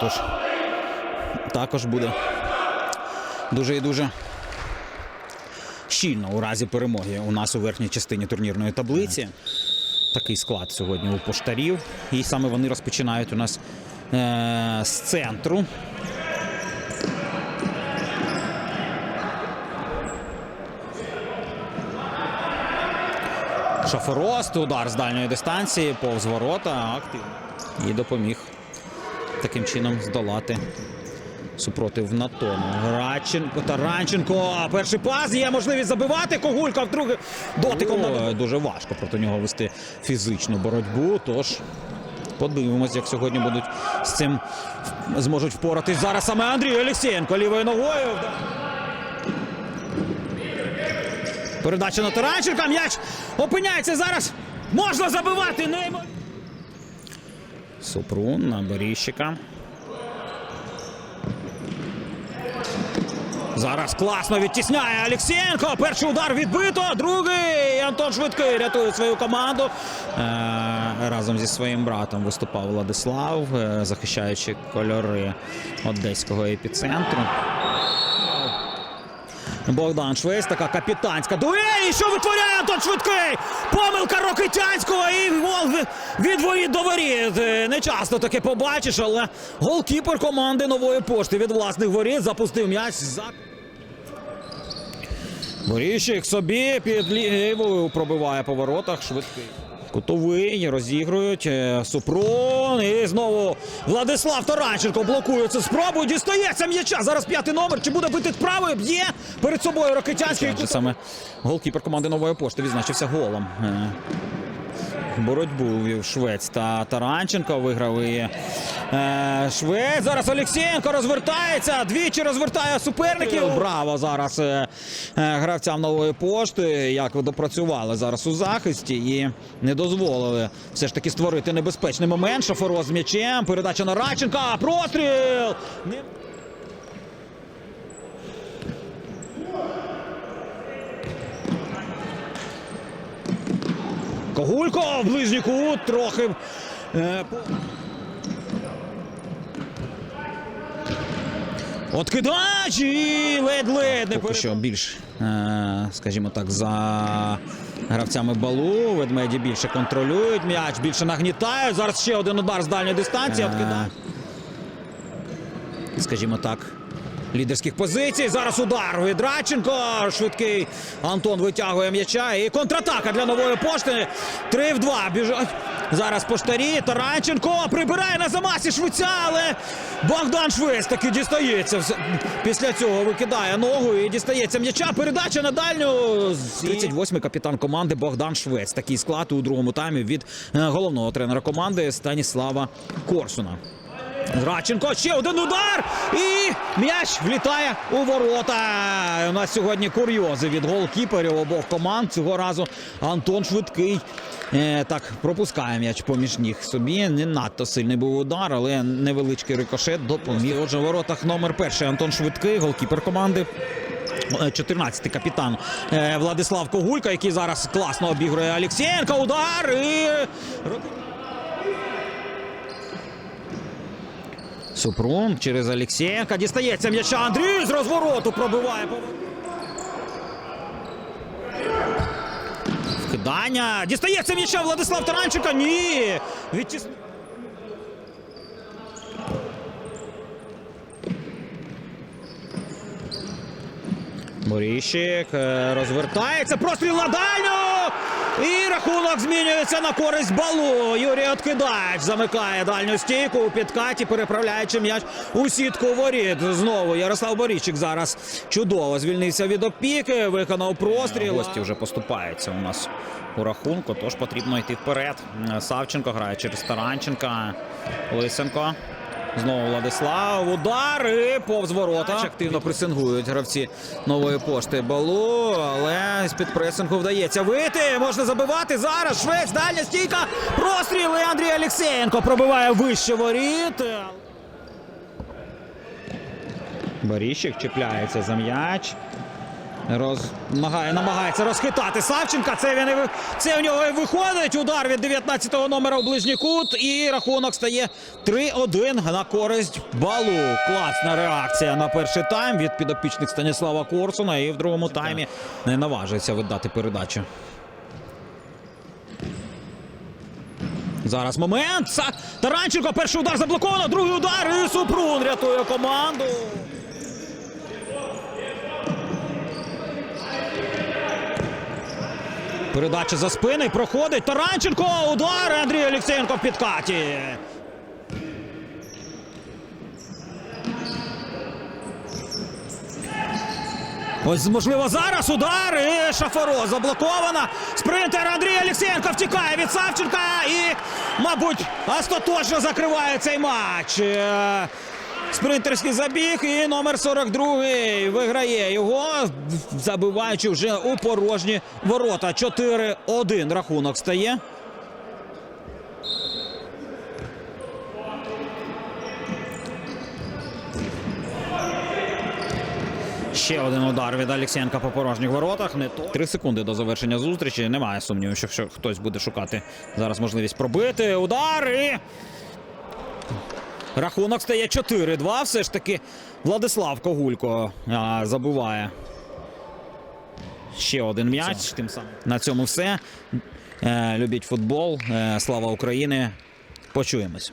Тож також буде дуже і дуже щільно у разі перемоги у нас у верхній частині турнірної таблиці. Такий склад сьогодні у поштарів. І саме вони розпочинають у нас е- з центру. Шафорост, удар з дальньої дистанції, повз ворота. Активно. І допоміг таким чином здолати супротив Натону. Радченко, Таранченко. Перший пас є можливість забивати. Когулька вдруге дотиком. на- Дуже важко проти нього вести фізичну боротьбу. Тож подивимось, як сьогодні будуть з цим зможуть впоратись. Зараз саме Андрій Олексєєнко лівою ногою. Передача на Таранченка. М'яч опиняється зараз. Можна забивати. Неймо... Супрун на Беріщика. Зараз класно відтісняє Олексієнко. Перший удар відбито. Другий. Антон Швидкий рятує свою команду. Е, разом зі своїм братом виступав Владислав, е, захищаючи кольори одеського епіцентру. Богдан Швець, така капітанська дуель. І що витворяє Антон Швидкий? Помилка Рокитянського і гол від- воріт до воріт. Е, Не часто таке побачиш, але голкіпер команди нової пошти від власних воріт запустив м'яч за. Воріщик собі під лівою пробиває по воротах швидкий. Кутовий розігрують е, Супрун. І знову Владислав Таранченко блокує цю. Дістається м'яча. Зараз п'ятий номер. Чи буде бити правою? Б'є перед собою ракетянський. Це саме голкіпер команди нової пошти відзначився голом. Боротьбу вів Швець та Таранченко виграв і е, Швець. Зараз Олексієнко розвертається. Двічі розвертає суперників. Браво зараз е, е, гравцям нової пошти. Як ви допрацювали зараз у захисті і не дозволили все ж таки створити небезпечний момент. Шафоро з м'ячем. Передача на Радченка. Простріл! Когулько в ближній кут трохи. Е, Откидач і ледь-ледь не Поки що більш, е, скажімо так, за гравцями балу. Ведмеді більше контролюють м'яч, більше нагнітають. Зараз ще один удар з дальньої дистанції. Откидач. Скажімо так. Лідерських позицій. Зараз удар від. Швидкий Антон витягує м'яча. І контратака для нової пошти. 3 в 2. Біжать. Зараз поштарі. Таранченко прибирає на замасі швидця, але Богдан Швець таки дістається. Після цього викидає ногу і дістається м'яча. Передача на дальню. 38-й капітан команди Богдан Швець. Такий склад у другому таймі від е, головного тренера команди Станіслава Корсуна. Радченко ще один удар. І м'яч влітає у ворота. У нас сьогодні курйози від голкіперів обох команд. Цього разу Антон Швидкий е, так пропускає м'яч поміж ніг собі. Не надто сильний був удар, але невеличкий рикошет допоміг. Отже, в воротах номер перший Антон Швидкий, голкіпер команди. 14-й капітан е, Владислав Когулька, який зараз класно обігрує Олексієнка. Удар і Супрун через Олексєнка. Дістається м'яча Андрій з розвороту пробиває. Вкидання. Дістається м'яча Владислав Таранченко. Ні. Відтіс... Боріщик е, розвертається. Простріл на дальню. І рахунок змінюється на користь балу. Юрій Откидач замикає дальню стійку у підкаті, переправляючи м'яч у сітку воріт. Знову Ярослав Боріщик зараз чудово звільнився від опіки, виконав простріл. Гості вже поступаються у нас у рахунку, тож потрібно йти вперед. Савченко грає через Таранченка. Лисенко. Знову Владислав. Удар і повз ворота. Активно пресингують гравці нової пошти балу. Але з-під пресингу вдається вийти. Можна забивати зараз. Швець, дальня стійка. Простріл. І Андрій Олексєєнко пробиває вище воріт. Боріщик чіпляється за м'яч. Розмагає, намагається розхитати Савченка. Це він і це в нього і виходить. Удар від 19-го номера у ближній кут. І рахунок стає 3-1 на користь балу. Класна реакція на перший тайм від підопічних Станіслава Корсуна. І в другому таймі не наважується віддати передачу. Зараз момент. Таранченко. Перший удар заблоковано. Другий удар. І Супрун рятує команду. Передача за спини проходить. Таранченко. Удар. Андрій Олексієнко в підкаті. Ось можливо зараз удар і Шафаро заблокована. Спринтер Андрій Олексієнко втікає від Савченка і, мабуть, остаточно закриває цей матч. Спринтерський забіг і номер 42 виграє його, забиваючи вже у порожні ворота. 4-1 рахунок стає. Ще один удар від Олексієнка по порожніх воротах. Не то. Три секунди до завершення зустрічі. Немає сумніву, що хтось буде шукати зараз можливість пробити. Удар і. Рахунок стає 4-2. Все ж таки Владислав Когулько а, забуває. Ще один м'яч. Тим самим. На цьому все. Е, любіть футбол. Е, слава Україні. Почуємось.